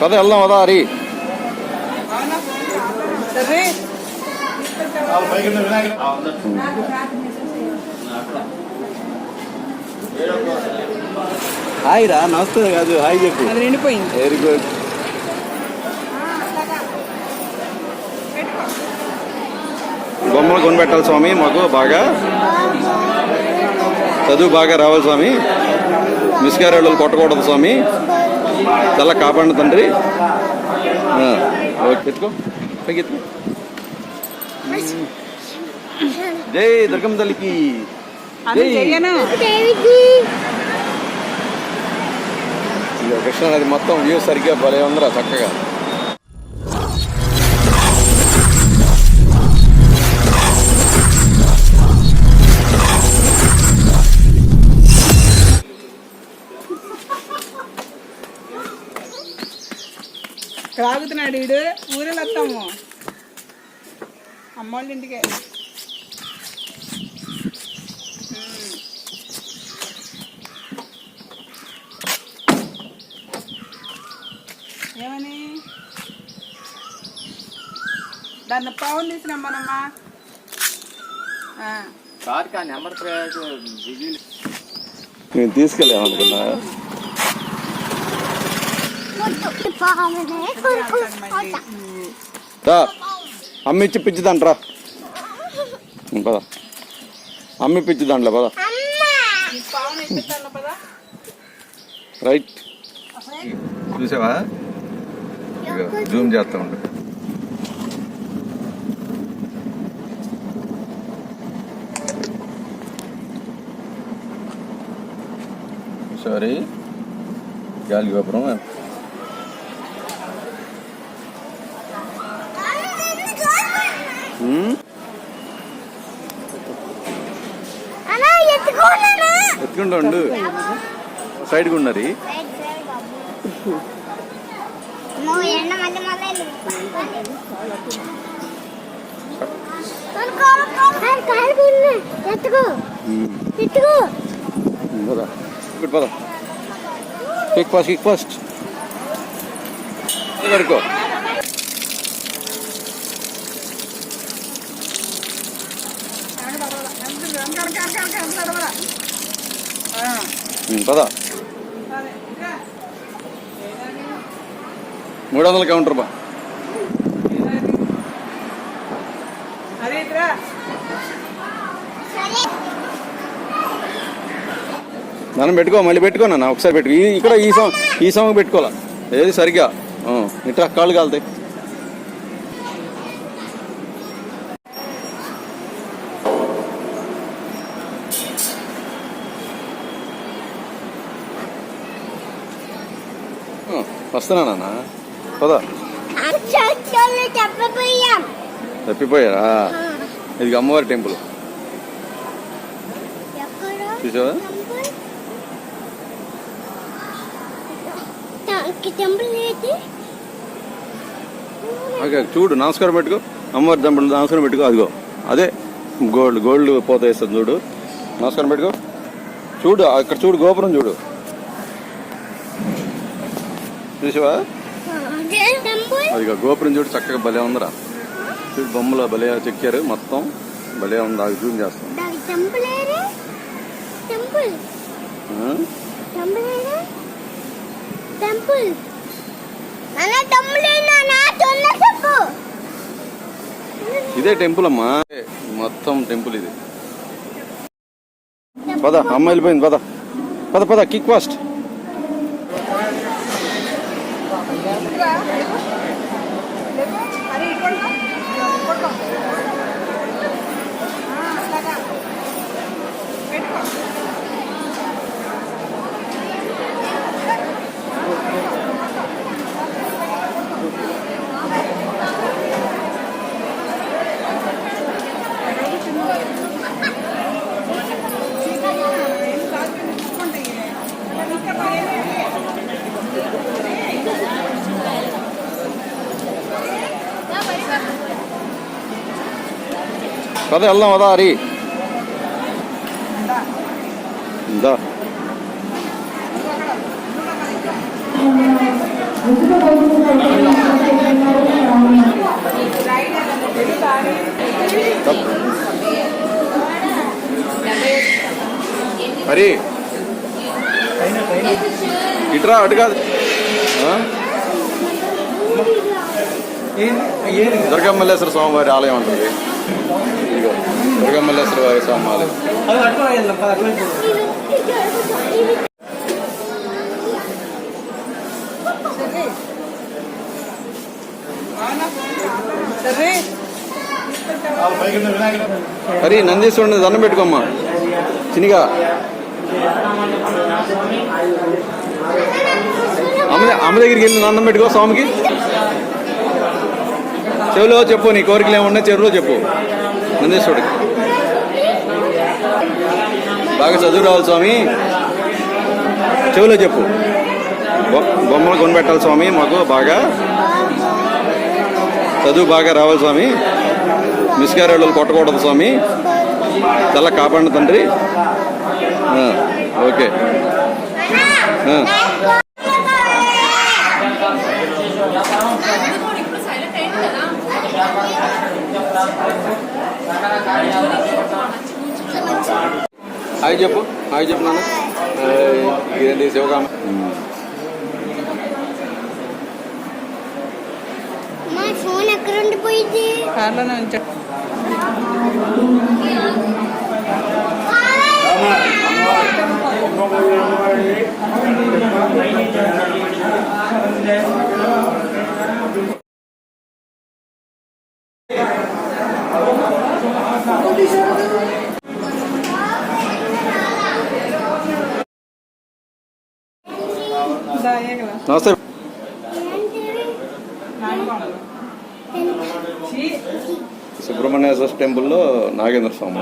పద వెళ్దాం వదా హరి. హాయ్ రా నమస్తే కాదు హాయ్ చెప్పు. నిండిపోయింది. వెరీ గుడ్ బొమ్మలు కొనిపెట్టాలి స్వామి మాకు బాగా. చదువు బాగా రావాలి స్వామి. మిస్గారేళ్ళు కొట్టకూడదు స్వామి. చాలా కాపాడండి తండ్రి. ఓకే ఎత్తుకో. జై దుర్గమ్మ తల్లికి. అది ఇక కృష్ణానది మొత్తం వ్యూ సరిగ్గా భలే ఉందిరా చక్కగా. ఇక్కడ ఆగుతున్నాడు వీడు ఊరిలో వస్తాము. అమ్మోళ్ళ ఇంటికే. ఏమని? దాన్ని పవన్ నెంబర్ ప్లేట్ బిజీ నేను తీసుకెళ్ళామనుకున్నా. రా అమ్మ ఇచ్చి పిచ్చిదంట్రా పద. అమ్మి పిచ్చిదంట్లే పద పదా. రైట్. చూసావా? జూమ్ చేస్తా ఉండు. సారీ గాలి గోపురం ఉమ్, ఎత్తుకుంటా ఉండు. సైడ్గా ఉన్నది ఫాస్ట్ క్విక్ ఫాస్ట్ కడుకో పద. మూడు వందల కౌంటర్ బా. మనం పెట్టుకో మళ్ళీ పెట్టుకో నాన్న ఒకసారి పెట్టుకో. ఈ- ఇక్కడ ఈ సాంగ్ ఈ సాంగ్ పెట్టుకోవాలా? ఏది సరిగ్గా? ఇట్లా కాళ్ళు కాలుతాయి. ఆ, వస్తున్నా నాన్న. పదా. చోళ్ళు చెప్పపోయాం తప్పిపోయారా? ఇది అమ్మవారి టెంపుల్. చూసావా? ఓకే చూడు నమస్కారం పెట్టుకో. అమ్మవారి టెంపుల్ నమస్కారం పెట్టుకో. అదిగో అదే గోల్డ్ గోల్డ్ పోత వేస్తుంది చూడు. నమస్కారం పెట్టుకో. చూడు అక్కడ చూడు గోపురం చూడు. చూసావా? అదిగో గోపురం చూడు చక్కగా భలే ఉందిరా. చూడు బొమ్మలో భలే చెక్కారు మొత్తం భలే ఉంది. అది జూమ్ చేస్తాం. ఇదే టెంపుల్ అమ్మా. మొత్తం టెంపుల్ ఇది. పద అమ్మ వెళ్ళిపోయింది పద. పద పద కిక్ ఫాస్ట్. అరే ఇట్లా కొట్టు అలాగా పద వెళ్దాం వదా హరి ఇందా. మరి ఇట్రా అటు కాదు. ఆ? దుర్గమ్మల్లేశ్వర స్వామివారి ఆలయం ఉంటుంది ఇదిగో దుర్గమ్మల్లేశ్వర వారి స్వామి ఆలయం సరే మరి నందీశ్వరుని దండం పెట్టుకోమ్మా చినిగా అమ్మ అమ్మ దగ్గరికి వెళ్ళి దండం పెట్టుకో స్వామికి చెవిలో చెప్పు నీ కోరికలు ఏమన్నా చెరువులో చెప్పు. నందీశ్వరుడికి బాగా చదువు రావాలి స్వామి. చెవిలో చెప్పు. బొమ్మలు కొనిపెట్టాలి స్వామి మాకు బాగా. చదువు బాగా రావాలి స్వామి. మిస్గారెళ్ళు కొట్టకూడదు స్వామి. తెల్ల కాపాడిన తండ్రి. ఓకే. హాయ్ చెప్పు హాయ్ చెప్పు నాన్న. ఇదేంటి శివకామ మా ఫోన్ ఎక్కడ ఉండిపోయింది? కార్లోనే ఉంచాడు నమస్తే. సుబ్రహ్మణ్యేశ్వర టెంపుల్లో నాగేంద్ర స్వామి.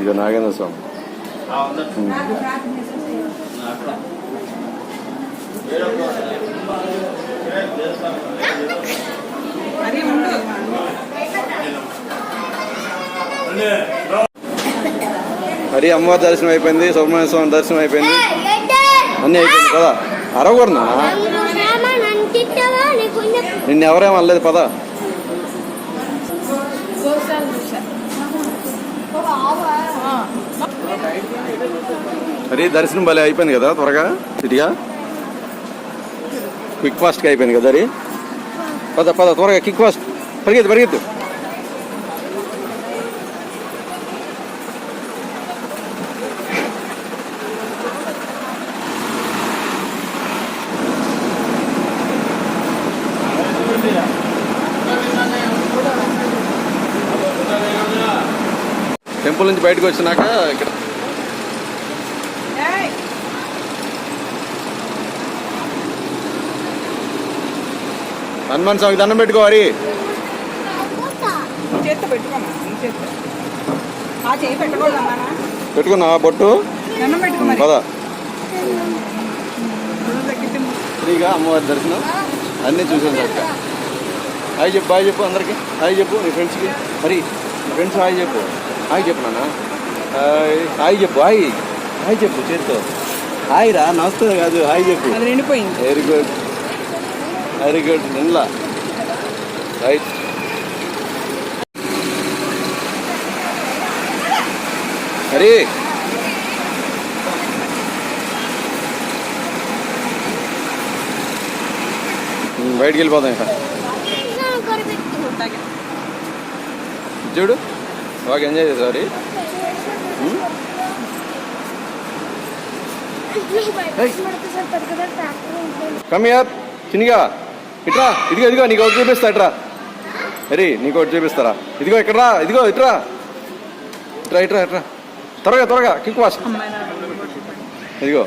ఇక నాగేంద్ర స్వామి ఉండు హరి అమ్మవారి దర్శనం అయిపోయింది సుబ్రహ్మణ్య స్వామి దర్శనం అయిపోయింది. అన్నీ అయిపోయింది కదా? అరవకూడదు నిన్ను ఎవరేం అనలేదు పద. హరి దర్శనం భలే అయిపోయింది కదా త్వరగా ఇదిగా. క్విక్ ఫాస్ట్గా అయిపోయింది కదా హరి పద పద త్వరగా క్విక్ ఫాస్ట్ పరిగెత్తు పరిగెత్తు. టెంపుల్ నుంచి బయటకు వచ్చినాక ఇక్కడ హనుమాన్ స్వామికి దండం పెట్టుకో హరి. ఈ చేత్తో పెట్టుకోమా ఈ చేత్తో. ఆ చేయి పెట్టకూడదమ్మా పెట్టుకున్నావా బొట్టు? మరి. పద. ఫ్రీగా అమ్మవారి దర్శనం. అన్నీ చూసాను సార్ హాయ్ చెప్పు హాయ్ చెప్పు అందరికి. హాయ్ చెప్పు నీ ఫ్రెండ్స్కి హరి నీ ఫ్రెండ్స్ హాయ్ చెప్పు. హాయ్ చెప్పు నాన్న. హాయ్ చెప్పు హాయ్. హాయ్ చెప్పు చేత్తో. హాయ్ రా నమస్తే కాదు హాయ్ చెప్పు. వెరీ గుడ్ గుడ్ నిన్న రైట్. హరి. బయటికి వెళ్ళిపోదాం ఇక. చూడు. బాగా ఎంజాయ్ చేసావు హరి. కమియర్ చినిగా ఇట్రా ఇదిగో ఇదిగో నీకు ఒకటి చూపిస్తా ఇట్రా. హరి నీకు ఒకటి చూపిస్తారా? ఇదిగో ఇక్కడ రా ఇదిగో ఇట్రా. ఇట్రా ఇట్రా ఇట్రా. త్వరగా త్వరగా కిక్ వాష్ ఇదిగో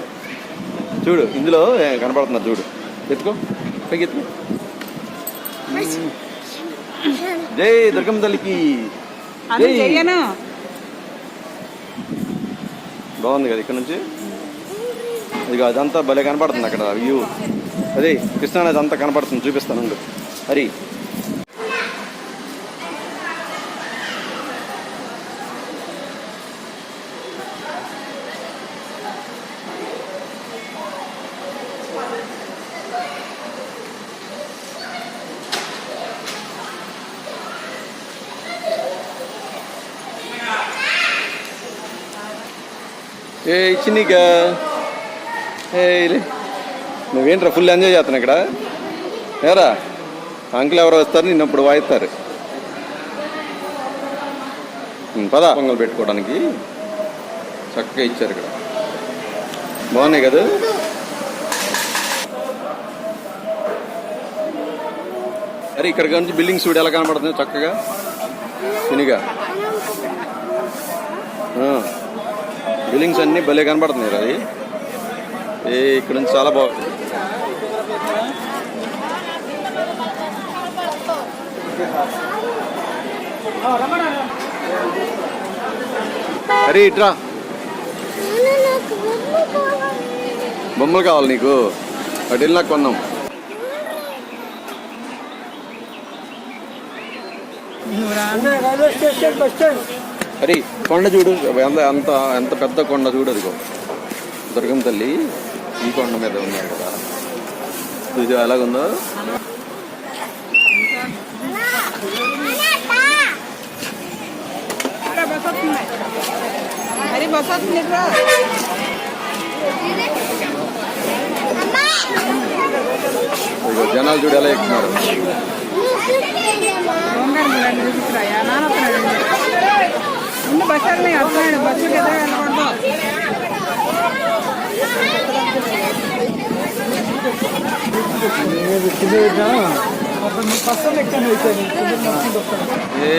చూడు ఇందులో కనపడుతున్నా చూడు. ఎత్తుకో పైకి ఎత్తుకో. జై దుర్గమ్మ తల్లికి. బాగుంది కదా ఇక్కడ నుంచి? ఇదిగో అదంతా భలే కనపడుతుంది అక్కడ వ్యూ. అదే కృష్ణా నది అంతా కనపడుతుంది చూపిస్తాను ఉండు. హరి ఏ చిన్నిగా ఏ లే. నువ్వేంట్రా ఫుల్ ఎంజాయ్ చేస్తున్నావు ఇక్కడ? ఏరా? అంకుల్ ఎవరు వస్తారు నిన్ను ఇప్పుడు వాయిస్తారు పదా. పొంగల్ పెట్టుకోవడానికి చక్కగా ఇచ్చారు ఇక్కడ. బాగున్నాయి కదా? అరే ఇక్కడ నుంచి బిల్డింగ్స్ చూడు ఎలా కనబడుతుంది చక్కగా. తినిగా బిల్డింగ్స్ అన్నీ భలే కనబడుతున్నాయి రా అది ఏ ఇక్కడ నుంచి చాలా బాగుంది. అరే ఇట్రా. బొమ్మ కావాలి బొమ్మలు కావాలి నీకు. అటు వెళ్ళి నాకు కొన్నాం. అరే కొండ చూడు. ఎంత ఎంత ఎంత పెద్ద కొండ చూడు అదిగో. దుర్గం తల్లి ఈ కొండ మీద ఉన్నారు కదా. చూసి ఎలాగుందో రా, బస్ వస్తుంది అరే బస్ వస్తుంది రా ఇదిగో జనాలు చూడు ఎలా ఎక్కుతున్నారు ముందు బస్ వెళ్ళి వస్తున్నాడు. బస్సుకి ఎదురు వెళ్ళకూడదు ఏ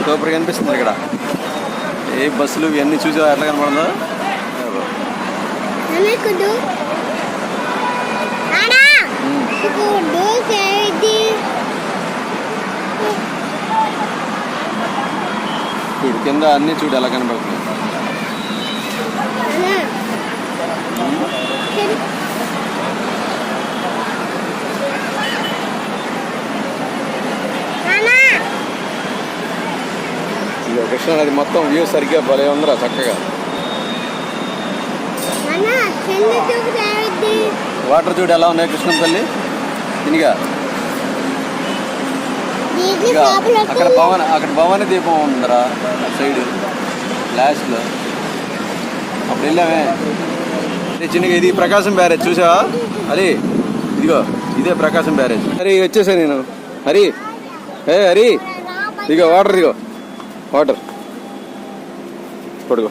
సూపర్ కనిపిస్తుంది ఇక్కడ. ఏ బస్సులు ఇవన్నీ చూసి ఎట్లా కనపడదా? ఇప్పుడు కింద అన్ని చూడు ఎలా కనపడుతుంది కృష్ణ కృష్ణానది మొత్తం వ్యూ సరిగ్గా భలే ఉందిరా చక్కగా. వాటర్ చూడు ఎలా ఉన్నాయి కృష్ణంపల్లి? తినిగా. అక్కడ భవన అక్కడ భవన దీపం ఉందిరా సైడ్ లాస్ట్లో అప్పుడు వెళ్ళామే. చిన్నగా ఇది ప్రకాశం బ్యారేజ్ చూసావా? హరి ఇదిగో ఇదే ప్రకాశం బ్యారేజ్. హరి వచ్చేసా నేను. హరి హే హరి ఇదిగో వాటర్ ఇదిగో. వాటర్. పడుకో.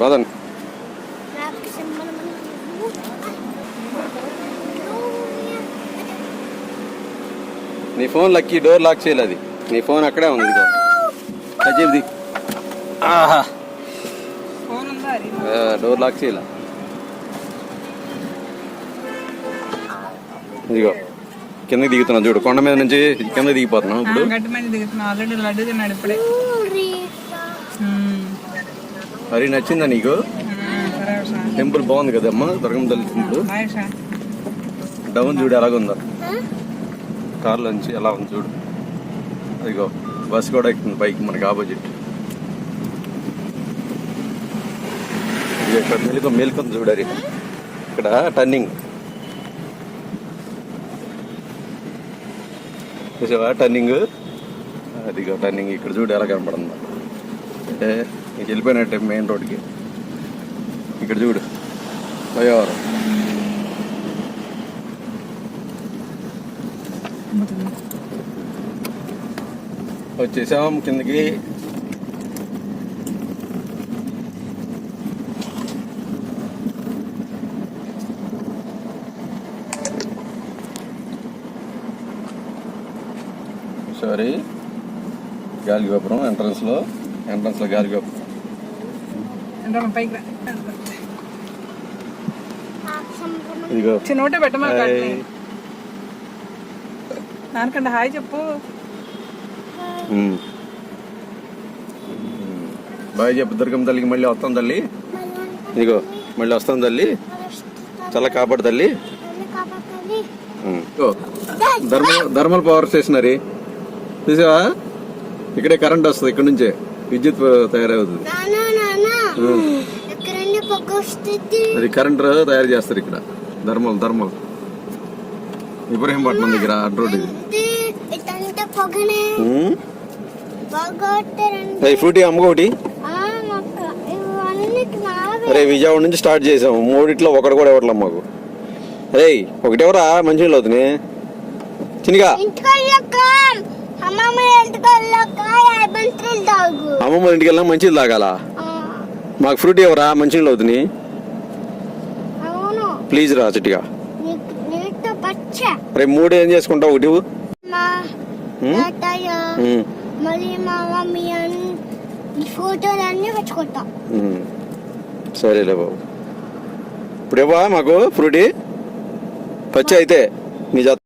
పదండి నీ ఫోన్ లక్కి డోర్ లాక్ చేయలేదు అది. నీ ఫోన్ అక్కడే ఉంది అజీబ్ది ఆహా. డోర్ లాక్ చేయలే? ఇదిగో. కిందకి దిగుతున్నాం చూడు కొండ మీద నుంచి కింద దిగిపోతున్నాం ఇప్పుడు. గట్టి మంది దిగుతున్నా ఆల్రెడీ లడ్డు తిన్నాడు ఇప్పుడే. ఉమ్. మరి నచ్చిందా నీకు. టెంపుల్ బాగుంది కదమ్మా దుర్గం తల్లి టెంపుల్. డౌన్ చూడు ఎలాగుందో కార్లో నుంచి ఎలా ఉంది చూడు. అదిగో బస్ కూడా ఎక్కుతుంది పైకి మనకి ఆపోజిట్. ఇది ఇక్కడ మెలుక మేల్కొని చూడరి ఇక్కడ టర్నింగ్. చూసావా? టర్నింగ్? అదిగో టర్నింగ్ ఇక్కడ చూడు ఎలా కనపడుతుందో. అంటే నీకు వెళ్ళిపోయినట్టే మెయిన్ రోడ్కి ఇక్కడ చూడు. పోయేవారు వచ్చేసాం కిందకి. సారీ గాలి గోపురం ఎంట్రన్స్లో ఎంట్రన్స్లో గాలి గోపురం అంటే మా పైకి రా. ఇదిగో. చిన్న ఒకటే పెట్టమా హాయ్. దానికంటే హాయ్ చెప్పు. బాయ్ చెప్పు దుర్గం తల్లికి మళ్ళీ వస్తాం తల్లి. ఇదిగో మళ్ళీ వస్తాం తల్లి. చాలా కాపాడు తల్లి. ఓ, ధర్మల్ ధర్మల్ పవర్ స్టేషనరీ చూసావా ఇక్కడే కరెంట్ వస్తుంది ఇక్కడ నుంచే. విద్యుత్ తయారవుతుంది. అది కరెంట్ తయారు చేస్తారు ఇక్కడ. ధర్మల్ ధర్మల్ ఇబ్రహీంపట్నం దగ్గర అడ్ రోడ్ ఇది. అంటే ఇదంతా పొగనే. ఉమ్. పొగొట్టారంటే ఏయ్, ఫ్రూటీ నావే. అరే విజయవాడ నుంచి స్టార్ట్ చేసాం. మూడిట్లో ఒకటి కూడా ఇవ్వట్లేదు మాకు. రే ఒకటి ఎవరా? మంచి ఇంటికి వెళ్ళాక అమ్మమ్మ ఇంటికి వెళ్ళినా మంచిది తాగాల? మాకు ఫ్రూటీ ఎవరా? మంచి నీళ్ళు అవుతుంది ప్లీజ్ రా చిట్టిగా. నీకు నీతో పచ్చ. రే మూడు ఏం చేసుకుంటావు? ఒకటి. సరేలే బాబు. ఇప్పుడు ఇవ్వా మాకు ఫ్రూటీ? పచ్చి అయితే మీ జత